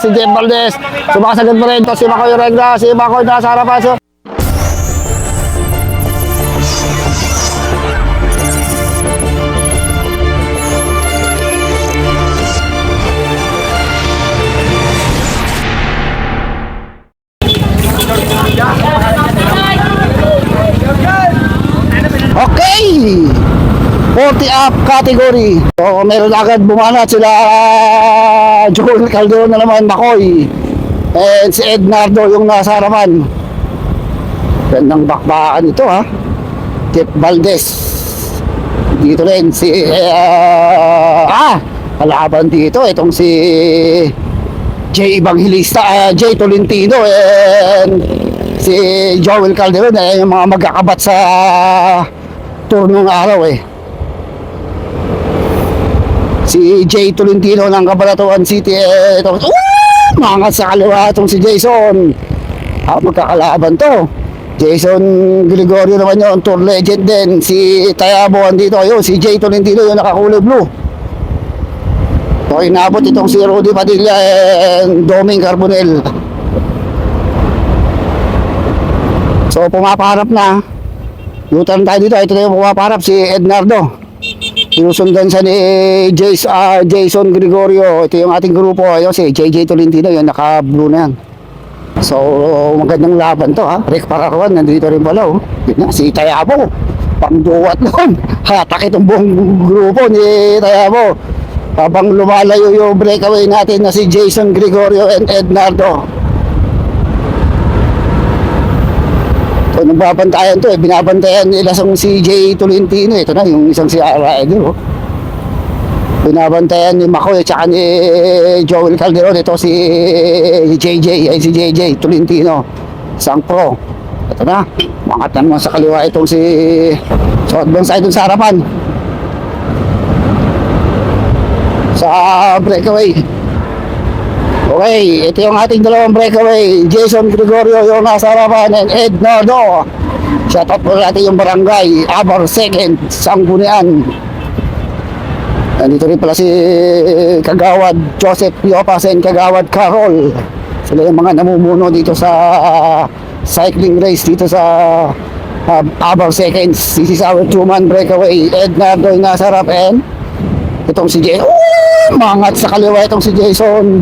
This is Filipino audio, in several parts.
Si Jeff Valdez, sumakasagad mo rin. Si Makoy Regla, si Makoy nasa harapan. 40 up category. So, meron agad bumanat sila ah, Joel Calderon na naman, Makoy. And si Ednardo yung nasa harapan. Gandang bakbakan ito ha. Jeff Valdez. Dito rin si ah, ah kalaban dito itong si Jay Evangelista, ah, Jay Tolentino and si Joel Calderon eh, yung mga magkakabat sa turnong araw eh. Si Jay Tolentino ng Cabalatuan City eh, ito, uh, mangat sa kaliwa itong si Jason. Ah, magkakalaban to. Jason Gregorio naman yun, tour legend din. Si Tayabo andito, ayun, si Jay Tolentino yung nakakulay blue. So, inabot itong si Rudy Padilla and Doming Carbonel. So, pumapaharap na. U-turn tayo dito. Ito na yung pumapaharap, si Ednardo. Sinusundan sa ni Jace, ah, Jason Gregorio. Ito yung ating grupo. Ayun, si JJ Tolentino. Yung naka-blue na yan. So, magandang laban to ha. Rick Pararuan, nandito rin pala oh. Yun na, si Tayabo. Pangduwat nun. Hatak itong buong grupo ni Tayabo. Habang lumalayo yung breakaway natin na si Jason Gregorio and Ednardo. So, nagbabantayan to eh. Binabantayan nila sa si J. Tolentino. Ito na, yung isang si Rider oh. Binabantayan ni Makoy at saka ni Joel Calderon. Ito si JJ, ay si JJ Tolentino. Isang pro. Ito na, mangat na naman sa kaliwa itong si advance side dun sa harapan. Sa breakaway. Okay, ito yung ating dalawang breakaway. Jason Gregorio yung nasa harapan and Ed Nardo. Shout out po natin yung barangay. Abor second, Sanggunian. Nandito rin pala si Kagawad Joseph Piopas and Kagawad Carol. Sila yung mga namumuno dito sa ah, cycling race dito sa uh, Abor Seconds. This is our two-man breakaway. Ed Nardo yung nasa harap and itong si Jason. Oh, mangat sa kaliwa itong si Jason.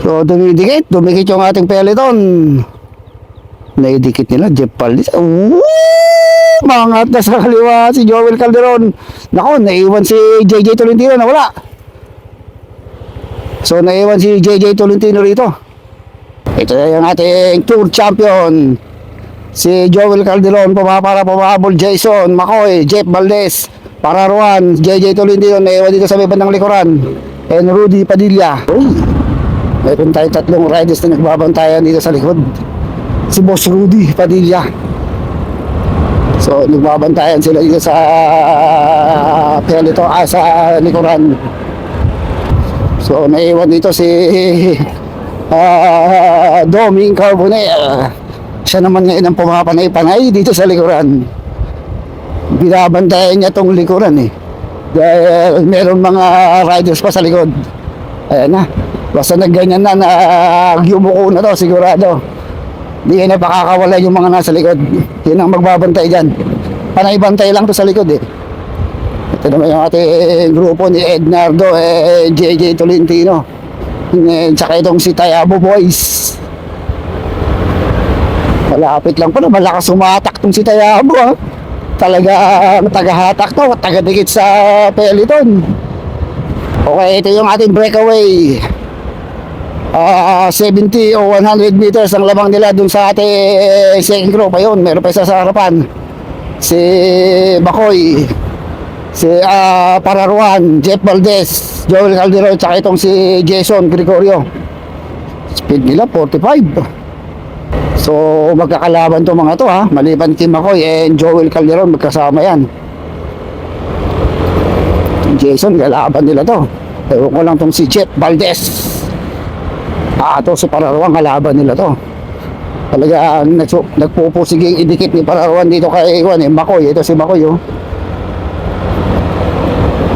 So, dumidikit. Dumikit yung ating peloton. Naidikit nila, Jeff. Woo! Mangat na sa kaliwa si Joel Calderon. Nako, naiwan si JJ Tolentino na wala. So, naiwan si JJ Tolentino rito. Ito yung ating tour champion. Si Joel Calderon, pumapara, pumahabol, Jason, Makoy, Jeff Valdez, Pararuan, JJ Tolentino, naiwan dito sa may bandang likuran. And Rudy Padilla. Uy, Meron tayong tatlong riders na nagbabantayan dito sa likod. Si Boss Rudy Padilla. So, nagbabantayan sila dito sa pelito, ah, sa likuran. So, naiwan dito si ah, Doming Carbonell. Siya naman ngayon ang pumapanay-panay dito sa likuran. Binabantayan niya tong likuran eh. Dahil meron mga riders pa sa likod. Ayan na. Basta nagganyan na na yumuko na to sigurado. Hindi na pakakawala yung mga nasa likod. Yun ang magbabantay dyan. Panay-bantay lang to sa likod eh. Ito naman yung ating grupo ni Ednardo, eh, JJ Tolentino. Eh, tsaka itong si Tayabo Boys. Malapit lang pala, malakas sumatak tong si Tayabo ha. Talaga tagahatak to, tagadikit sa peloton. Okay, ito yung ating breakaway. Ah, 70 o 100 meters ang lamang nila dun sa ating second group. Ayun, meron pa isa sa harapan. Si Bakoy. Si ah, Pararuan, Jeff Valdez, Joel Calderon, tsaka itong si Jason Gregorio. Speed nila 45. So, magkakalaban to mga to ha. Maliban kay Makoy and Joel Calderon, magkasama yan. Jason, kalaban nila to. Ewan ko lang tong si Jeff Valdez. Ah, to si Pararuan, kalaban nila to. Talaga, nagsu- nagpupusiging idikit ni Pararuan dito kay Juan, eh, Makoy. Ito si Makoy, oh.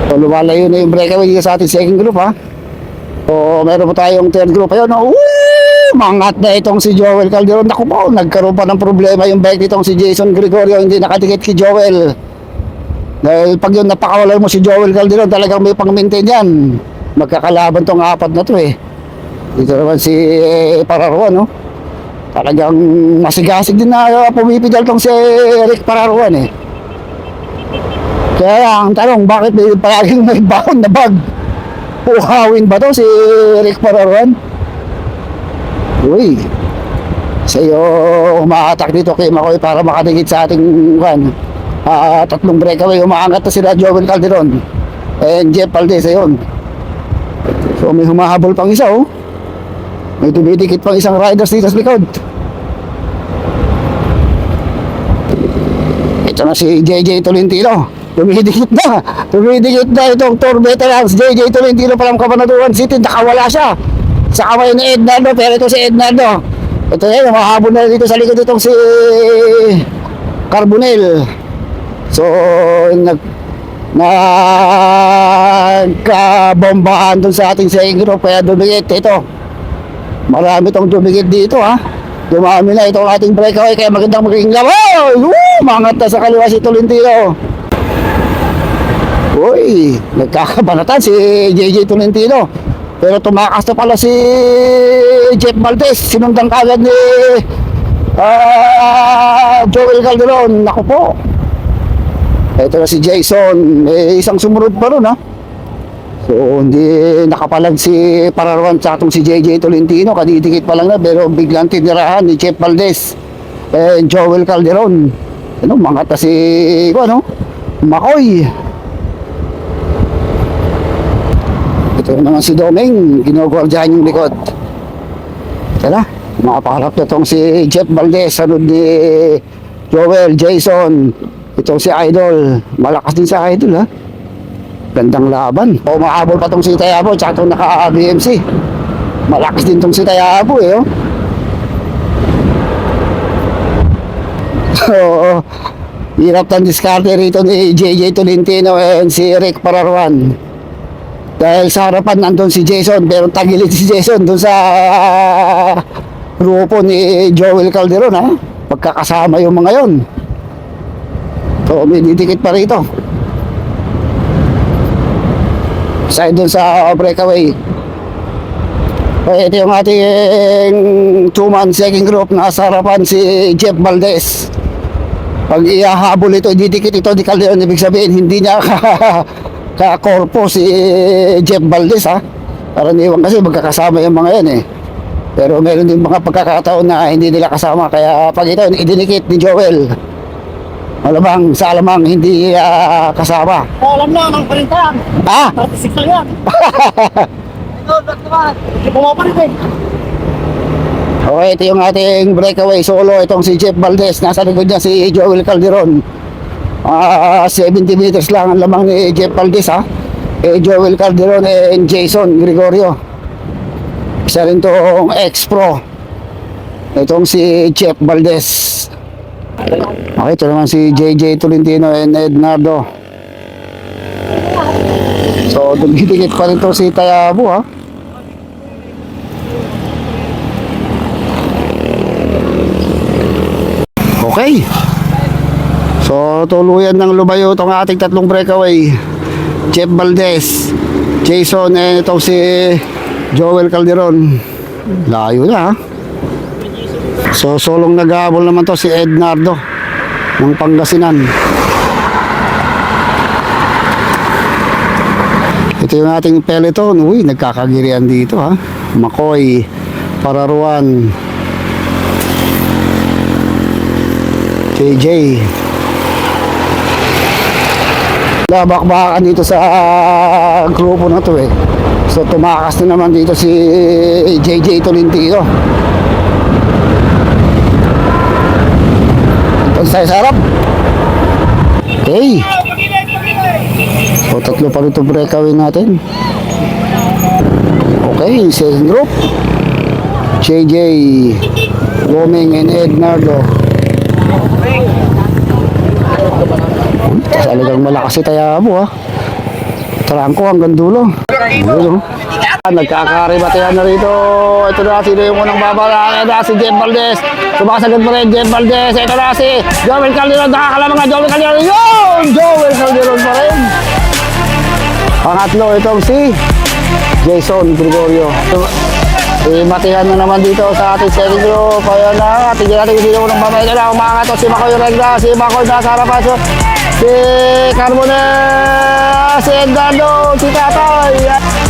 So, lumalayo na yung breakaway dito sa ating second group, ha. So, meron po tayong third group. Ayun, oh, mangat na itong si Joel Calderon. Naku po, nagkaroon pa ng problema yung bike nitong si Jason Gregorio. Hindi nakadikit kay Joel. Dahil pag yun napakawalan mo si Joel Calderon, talagang may pang-maintain yan. Magkakalaban tong apat na to eh. Dito naman si eh, Pararuan, no? Talagang masigasig din na uh, pumipidal tong si Eric Pararuan eh. Kaya ang tanong, bakit may palaging may baon na bag? Uhawin ba to si Rick Pararuan? Uy, sa iyo umaatak dito kay Makoy para makadikit sa ating kan. Ah, tatlong breakaway, umaangat na sila Joel Calderon. And Jeff Valdez, ayun. So may humahabol pang isa oh. May dumidikit pang isang riders dito sa likod. Ito na si JJ Tolentino. Dumidikit na. Dumidikit na itong tour veterans. JJ Tolentino pa lang Kabanatuan City. Nakawala siya. Sa kamay ni Ednardo. Pero ito si Ednardo. Ito yun. Mahabol na dito sa likod itong si Carbonel. So, nag nagkabombahan dun sa ating saying group kaya dumikit ito marami tong dumikit dito ha? Dumami na itong ating breakaway kaya magandang magiging laban Woo! mangat na sa kaliwa si Tolentino. Uy nagkakabanatan si JJ Tolentino. Pero tumakas na pala si Jeff Valdez. Sinundan kagad ni ah, Joel Calderon. Naku po. Ito na si Jason. May isang sumunod pa ron ha So, hindi nakapalag si Pararuan sa atong si JJ Tolentino. Kadidikit pa lang na, pero biglang tinirahan ni Chef Valdez and Joel Calderon. Ano, mga ta si, ano, Makoy. Ito naman si Doming, ginogwardyahan yung likod. Tara, makapakalap na itong si Jeff Valdez, sunod ni Joel, Jason. Itong si Idol, malakas din sa Idol ha. Gandang laban. O maabol pa tong si Tayabo tsaka itong naka-BMC. Malakas din tong si Tayabo eh. Oh. So, hirap ng diskarte rito ni JJ Tolentino and si Rick Pararuan. Dahil sa harapan nandun si Jason pero tagilid si Jason dun sa grupo ni Joel Calderon ha. Pagkakasama yung mga yon. So, may didikit pa rito side dun sa breakaway. Okay, ito yung ating two-man second group na sa harapan si Jeff Valdez. Pag ihahabol ito, didikit ito di Calderon, ibig sabihin hindi niya ka-korpo si Jeff Valdez ha. Karaniwan kasi magkakasama yung mga yan eh. Pero meron din mga pagkakataon na hindi nila kasama. Kaya pag ito, idinikit ni Joel. Malamang sa alamang hindi ah, kasama. Alam na, ang parinta. Ah! 36 lang yan. Ito, ba't naman? Hindi pumapalit eh. Okay, ito yung ating breakaway solo. Itong si Jeff Valdez. Nasa likod niya si Joel Calderon. Ah, 70 meters lang ang lamang ni Jeff Valdez ha. Eh, Joel Calderon and Jason Gregorio. Isa rin tong ex-pro. Itong si Jeff Valdez. Okay, ito naman si JJ Tolentino and Ednardo. So, dumidikit pa rin to si Tayabo ha. Okay. So, tuluyan ng lumayo itong ating tatlong breakaway. Jeff Valdez, Jason, and itong si Joel Calderon. Layo na ha. So, solong naghabol naman to si Ednardo ng Pangasinan. Ito yung ating peloton. Uy, nagkakagirian dito ha. Makoy, Pararuan, JJ. Labakbakan dito sa grupo na to eh. So tumakas na naman dito si JJ Tolentino. Ito sa sarap. Okay. So tatlo pa rito breakaway natin. Okay, second group. JJ, Woming and Ednardo. Talagang malakas si Tayabo ha. Trangko hanggang dulo. Dulo. Nagkakaribatehan na rito. Ito na sino yung unang babala. Ito na si Jem Valdez. Sumakasagad mo rin, Jem Valdez. Ito na si Joel Calderon. Nakakalamang nga Joel Calderon. Yun! Joel Calderon pa rin. Pangatlo, itong si Jason Gregorio. Eh, matihan na naman dito sa ating second group. Ayan na, tingnan natin kung sino unang babay. Ito na, umangat si Makoy Regla. Si Makoy nasa harapan. So, si Carbonell, si Edgardo, si Tatay.